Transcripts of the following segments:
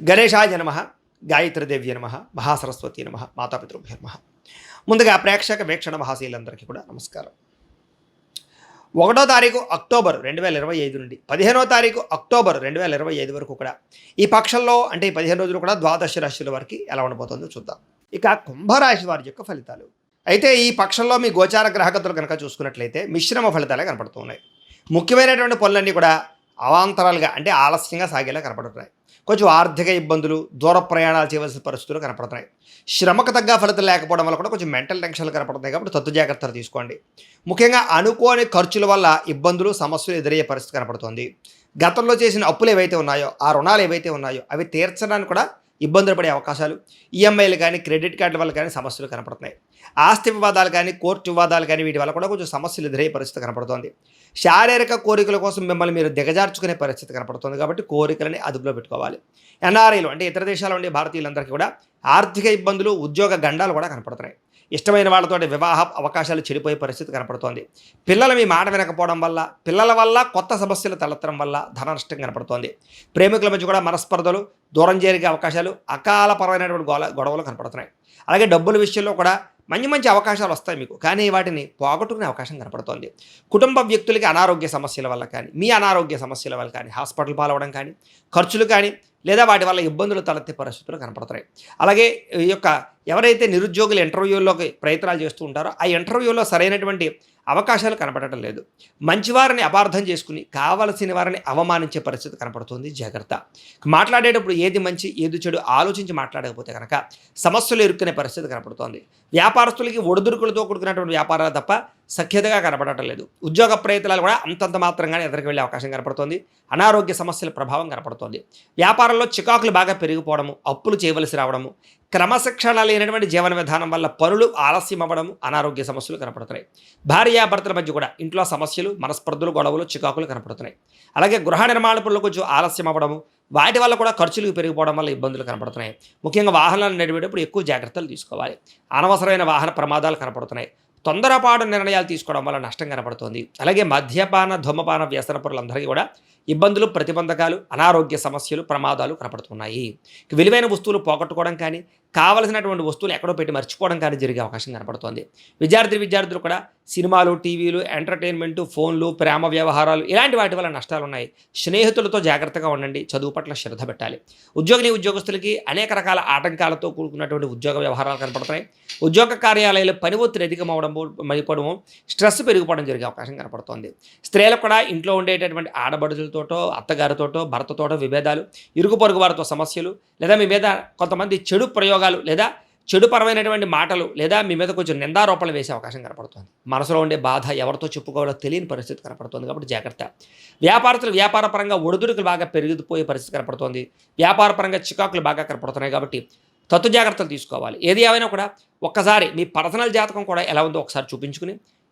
గణేశాయ నమ గాయత్రీదేవి నమ మహాసరస్వతి నమ మాతాపితృభ్య నమ. ముందుగా ప్రేక్షక వీక్షణ మహాశీలందరికీ కూడా నమస్కారం. ఒకటో తారీఖు అక్టోబర్ రెండు వేల ఇరవై ఐదు నుండి పదిహేనో తారీఖు అక్టోబర్ రెండు వేల ఇరవై ఐదు వరకు కూడా ఈ పక్షంలో అంటే ఈ పదిహేను రోజులు కూడా ద్వాదశ రాశుల వరకు ఎలా ఉండబోతుందో చూద్దాం. ఇక కుంభరాశి వారి యొక్క ఫలితాలు. అయితే ఈ పక్షంలో మీ గోచార గ్రహగతులు కనుక చూసుకున్నట్లయితే మిశ్రమ ఫలితాలే కనపడుతున్నాయి. ముఖ్యమైనటువంటి పనులన్నీ కూడా అవాంతరాలుగా అంటే ఆలస్యంగా సాగేలా కనపడుతున్నాయి. కొంచెం ఆర్థిక ఇబ్బందులు దూర ప్రయాణాలు చేయవలసిన పరిస్థితులు కనపడుతున్నాయి. శ్రమకు తగ్గ ఫలితం లేకపోవడం వల్ల కూడా కొంచెం మెంటల్ టెన్షన్లు కనపడుతున్నాయి కాబట్టి తత్తు జాగ్రత్తలు తీసుకోండి. ముఖ్యంగా అనుకోని ఖర్చుల వల్ల ఇబ్బందులు సమస్యలు ఎదురయ్యే పరిస్థితి కనపడుతోంది. గతంలో చేసిన అప్పులు ఏవైతే ఉన్నాయో ఆ రుణాలు ఏవైతే ఉన్నాయో అవి తీర్చడానికి కూడా ఇబ్బందులు పడే అవకాశాలు ఈఎంఐలు కానీ క్రెడిట్ కార్డుల వల్ల కానీ సమస్యలు కనపడుతున్నాయి. ఆస్తి వివాదాలు కానీ కోర్టు వివాదాలు కానీ వీటి వల్ల కూడా కొంచెం సమస్యలు ఎదురయ్యే పరిస్థితి కనపడుతోంది. శారీరక కోరికల కోసం మిమ్మల్ని మీరు దిగజార్చుకునే పరిస్థితి కనపడుతుంది కాబట్టి కోరికలని అదుపులో పెట్టుకోవాలి. ఎన్ఆర్ఐలు అంటే ఇతర దేశాల్లో ఉండే భారతీయులందరికీ కూడా ఆర్థిక ఇబ్బందులు ఉద్యోగ గండాలు కూడా కనపడుతున్నాయి. ఇష్టమైన వాళ్ళతో వివాహ అవకాశాలు చెడిపోయే పరిస్థితి కనపడుతోంది. పిల్లలు మీ మాట వినకపోవడం వల్ల పిల్లల వల్ల కొత్త సమస్యలు తలెత్తడం వల్ల ధన నష్టం కనపడుతోంది. ప్రేమికుల మధ్య కూడా మనస్పర్ధలు దూరం జరిగే అవకాశాలు అకాలపరమైనటువంటి గొడవలు కనపడుతున్నాయి. అలాగే డబ్బుల విషయంలో కూడా మంచి మంచి అవకాశాలు వస్తాయి మీకు. కానీ వాటిని పోగొట్టుకునే అవకాశం కనపడుతోంది. కుటుంబ వ్యక్తులకి అనారోగ్య సమస్యల వల్ల కానీ మీ అనారోగ్య సమస్యల వల్ల కానీ హాస్పిటల్ పాలవడం కానీ ఖర్చులు కానీ లేదా వాటి వల్ల ఇబ్బందులు తలెత్తే పరిస్థితులు కనపడుతున్నాయి అలాగే ఈ యొక్క ఎవరైతే నిరుద్యోగులు ఇంటర్వ్యూల్లోకి ప్రయత్నాలు చేస్తూ ఉంటారో ఆ ఇంటర్వ్యూలో సరైనటువంటి అవకాశాలు కనపడటం లేదు. మంచివారిని అపార్థం చేసుకుని కావలసిన వారిని అవమానించే పరిస్థితి కనపడుతుంది. జాగ్రత్త. మాట్లాడేటప్పుడు ఏది మంచి ఏది చెడు ఆలోచించి మాట్లాడకపోతే కనుక సమస్యలు ఎరుక్కునే పరిస్థితి కనపడుతోంది. వ్యాపారస్తులకి ఒడిదుడుకులతో కూడుకున్నటువంటి వ్యాపారాలు తప్ప సఖ్యతగా కనపడటం లేదు. ఉద్యోగ ప్రయత్నాలు కూడా అంతంత మాత్రంగానే ఎదురుకు వెళ్ళే అవకాశం కనపడుతోంది. అనారోగ్య సమస్యల ప్రభావం కనపడుతోంది. వ్యాపారంలో చికాకులు బాగా పెరిగిపోవడము అప్పులు చేయవలసి రావడము క్రమశిక్షణ లేనటువంటి జీవన విధానం వల్ల పనులు ఆలస్యం అవ్వడం అనారోగ్య సమస్యలు కనపడుతున్నాయి. భార్యాభర్తల మధ్య కూడా ఇంట్లో సమస్యలు మనస్పర్ధలు గొడవలు చికాకులు కనపడుతున్నాయి. అలాగే గృహ నిర్మాణ పనులు కొంచెం ఆలస్యం అవ్వడము వాటి వల్ల కూడా ఖర్చులు పెరిగిపోవడం వల్ల ఇబ్బందులు కనపడుతున్నాయి. ముఖ్యంగా వాహనాలు నడిపేటప్పుడు ఎక్కువ జాగ్రత్తలు తీసుకోవాలి. అనవసరమైన వాహన ప్రమాదాలు కనపడుతున్నాయి. తొందరపాటు నిర్ణయాలు తీసుకోవడం వల్ల నష్టం కనపడుతుంది. అలాగే మద్యపాన ధూమపాన వ్యసన పనులందరికీ కూడా ఇబ్బందులు ప్రతిబంధకాలు అనారోగ్య సమస్యలు ప్రమాదాలు కనపడుతున్నాయి. విలువైన వస్తువులు పోగొట్టుకోవడం కానీ కావలసినటువంటి వస్తువులు ఎక్కడో పెట్టి మర్చిపోవడం కానీ జరిగే అవకాశం కనపడుతోంది. విద్యార్థి విద్యార్థులు కూడా సినిమాలు టీవీలు ఎంటర్టైన్మెంట్ ఫోన్లు ప్రేమ వ్యవహారాలు ఇలాంటి వాటి వల్ల నష్టాలు ఉన్నాయి స్నేహితులతో జాగ్రత్తగా ఉండండి. చదువు పట్ల శ్రద్ధ పెట్టాలి. ఉద్యోగిని ఉద్యోగస్తులకి అనేక రకాల ఆటంకాలతో కూడుకున్నటువంటి ఉద్యోగ వ్యవహారాలు కనపడుతున్నాయి. ఉద్యోగ కార్యాలయాలు పని ఒత్తిడి అధికమవడం మరిపోవడం స్ట్రెస్ పెరిగిపోవడం జరిగే అవకాశం కనపడుతోంది. స్త్రీలకు కూడా ఇంట్లో ఉండేటటువంటి ఆడబడులతోటో అత్తగారితోటో భర్తతోటో విభేదాలు ఇరుగు పొరుగు వారితో సమస్యలు లేదా మీ మీద కొంతమంది చెడు ప్రయోగాలు లేదా చెడుపరమైనటువంటి మాటలు లేదా మీ మీద కొంచెం నిందారోపణలు వేసే అవకాశం కనపడుతుంది. మనసులో ఉండే బాధ ఎవరితో చెప్పుకోవాలో తెలియని పరిస్థితి కనపడుతుంది కాబట్టి జాగ్రత్త. వ్యాపారస్తులు వ్యాపార పరంగా ఒడిదుడుకులు బాగా పెరిగిపోయే పరిస్థితి కనపడుతుంది. వ్యాపార పరంగా చికాకులు బాగా కనపడుతున్నాయి కాబట్టి తత్తు జాగ్రత్తలు తీసుకోవాలి. ఏది ఏమైనా కూడా ఒక్కసారి మీ పర్సనల్ జాతకం కూడా ఎలా ఉందో ఒకసారి చూపించుకుని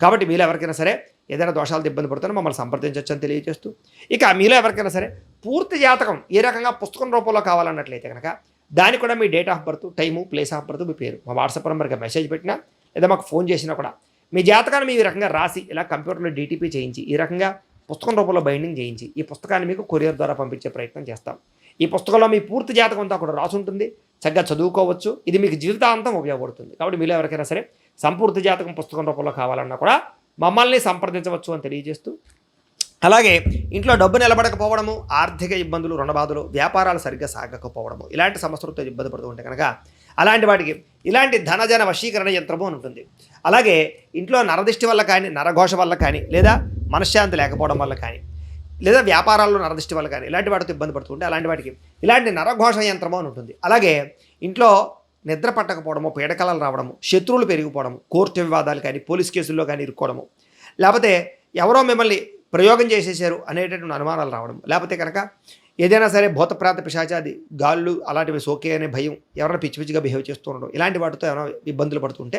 కాబట్టి మీలో ఎవరికైనా సరే ఏదైనా దోషాలతో ఇబ్బంది పడుతున్నా మమ్మల్ని సంప్రదించవచ్చు అని తెలియజేస్తూ ఇక మీలో ఎవరికైనా సరే పూర్తి జాతకం ఏ రకంగా పుస్తకం రూపంలో కావాలన్నట్లయితే కనుక దానికి కూడా మీ date of birth time place of birth మీ పేరు. మా వాట్సాప్ నెంబర్కి మెసేజ్ పెట్టినా లేదా మాకు ఫోన్ చేసినా కూడా మీ జాతకాన్ని మీ ఈ రకంగా రాసి ఇలా కంప్యూటర్లో డీటీపీ చేయించి ఈ రకంగా పుస్తకం రూపంలో బైండింగ్ చేయించి ఈ పుస్తకాన్ని మీకు కొరియర్ ద్వారా పంపించే ప్రయత్నం చేస్తాం. ఈ పుస్తకంలో మీ పూర్తి జాతకం అంతా కూడా రాసి ఉంటుంది చక్కగా చదువుకోవచ్చు. ఇది మీకు జీవితాంతం ఉపయోగపడుతుంది. కాబట్టి మీలో ఎవరికైనా సరే సంపూర్తి జాతకం పుస్తకం రూపంలో కావాలన్నా కూడా మమ్మల్ని సంప్రదించవచ్చు అని తెలియజేస్తూ అలాగే ఇంట్లో డబ్బు నిలబడకపోవడము ఆర్థిక ఇబ్బందులు రుణబాధలు వ్యాపారాలు సరిగ్గా సాగకపోవడము ఇలాంటి సమస్యలతో ఇబ్బంది పడుతూ ఉంటే కనుక అలాంటి వాటికి ఇలాంటి ధనజన వశీకరణ యంత్రము అని ఉంటుంది. అలాగే ఇంట్లో నరదిష్టి వల్ల కానీ నరఘోష వల్ల కానీ లేదా మనశ్శాంతి లేకపోవడం వల్ల కానీ లేదా వ్యాపారాల్లో నరదృష్టి వల్ల కానీ ఇలాంటి వాటితో ఇబ్బంది పడుతుంటే అలాంటి వాటికి ఇలాంటి నరఘోష యంత్రము అని ఉంటుంది. అలాగే ఇంట్లో నిద్ర పట్టకపోవడము పీడకలలు రావడము శత్రువులు పెరిగిపోవడము కోర్టు వివాదాలు కానీ పోలీస్ కేసుల్లో కానీ ఇరుక్కోవడము. లేకపోతే ఎవరో మిమ్మల్ని ప్రయోగం చేసేసారు అనేటటువంటి అనుమానాలు రావడం. లేకపోతే కనుక ఏదైనా సరే భూతప్రాత పిశాచాది గాళ్ళు అలాంటివి సోకే అనే భయం ఎవరైనా పిచ్చి పిచ్చిగా బిహేవ్ చేస్తూ ఉండడం ఇలాంటి వాటితో ఏమైనా ఇబ్బందులు పడుతుంటే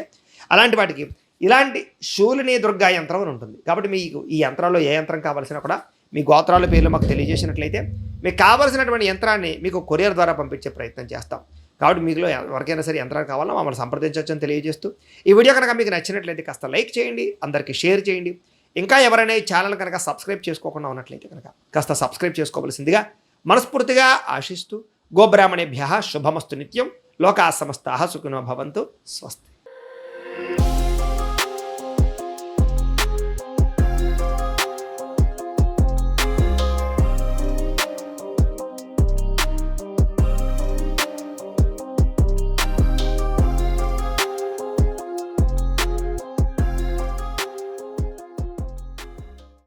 అలాంటి వాటికి ఇలాంటి శూలిని దుర్గా యంత్రం అని ఉంటుంది. కాబట్టి మీకు ఈ యంత్రాల్లో ఏ యంత్రం కావాల్సినా కూడా మీ గోత్రాల పేర్లు మాకు తెలియజేసినట్లయితే మీకు కావాల్సినటువంటి యంత్రాన్ని మీకు కొరియర్ ద్వారా పంపించే ప్రయత్నం చేస్తాం. కాబట్టి మీలో ఎవరికైనా సరే యంత్రాలు కావాలో మమ్మల్ని సంప్రదించవచ్చు అని తెలియజేస్తూ ఈ వీడియో కనుక మీకు నచ్చినట్లయితే కాస్త లైక్ చేయండి అందరికీ షేర్ చేయండి. ఇంకా ఎవరైనా ఈ ఛానల్ కనుక సబ్స్క్రైబ్ చేసుకోకుండా ఉన్నట్లయితే కనుక కాస్త సబ్స్క్రైబ్ చేసుకోవలసిందిగా మనస్ఫూర్తిగా ఆశిస్తూ గోబ్రాహ్మణేభ్య శుభమస్తు నిత్యం. లోకా సమస్త సుఖినో భవంతు. స్వస్తి.